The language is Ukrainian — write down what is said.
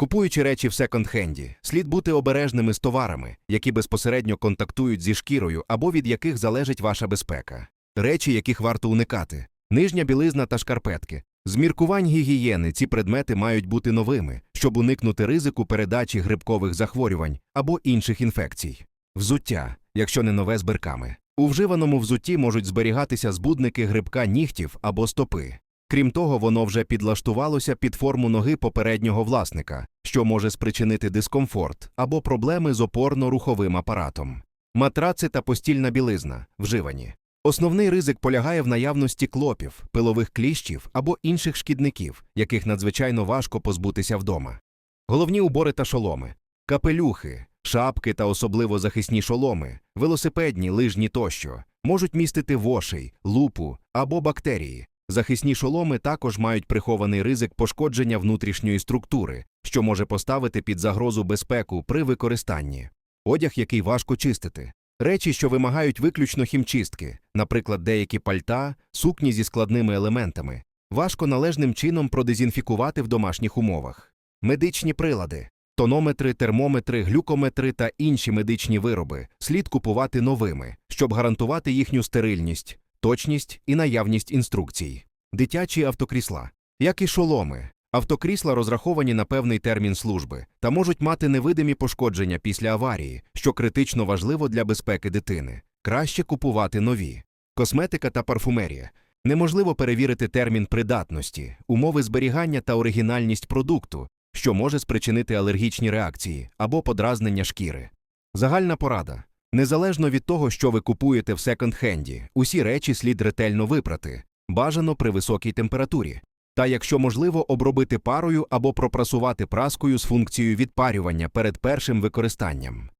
Купуючи речі в секонд-хенді, слід бути обережними з товарами, які безпосередньо контактують зі шкірою або від яких залежить ваша безпека. Речі, яких варто уникати: нижня білизна та шкарпетки. З міркувань гігієни ці предмети мають бути новими, щоб уникнути ризику передачі грибкових захворювань або інших інфекцій. Взуття, якщо не нове з бирками. У вживаному взутті можуть зберігатися збудники грибка нігтів або стопи. Крім того, воно вже підлаштувалося під форму ноги попереднього власника, що може спричинити дискомфорт або проблеми з опорно-руховим апаратом. Матраци та постільна білизна вживані. Основний ризик полягає в наявності клопів, пилових кліщів або інших шкідників, яких надзвичайно важко позбутися вдома. Головні убори та шоломи, капелюхи, шапки та особливо захисні шоломи, велосипедні, лижні тощо можуть містити вошей, лупу або бактерії. Захисні шоломи також мають прихований ризик пошкодження внутрішньої структури, що може поставити під загрозу безпеку при використанні. Одяг, який важко чистити. Речі, що вимагають виключно хімчистки, наприклад, деякі пальта, сукні зі складними елементами, важко належним чином продезінфікувати в домашніх умовах. Медичні прилади, тонометри, термометри, глюкометри та інші медичні вироби слід купувати новими, щоб гарантувати їхню стерильність, точність і наявність інструкцій. Дитячі автокрісла, як і шоломи. Автокрісла розраховані на певний термін служби та можуть мати невидимі пошкодження після аварії, що критично важливо для безпеки дитини. Краще купувати нові. Косметика та парфумерія. Неможливо перевірити термін придатності, умови зберігання та оригінальність продукту, що може спричинити алергічні реакції або подразнення шкіри. Загальна порада. Незалежно від того, що ви купуєте в секонд-хенді, усі речі слід ретельно випрати, бажано при високій температурі. Та, якщо можливо, обробити парою або пропрасувати праскою з функцією відпарювання перед першим використанням.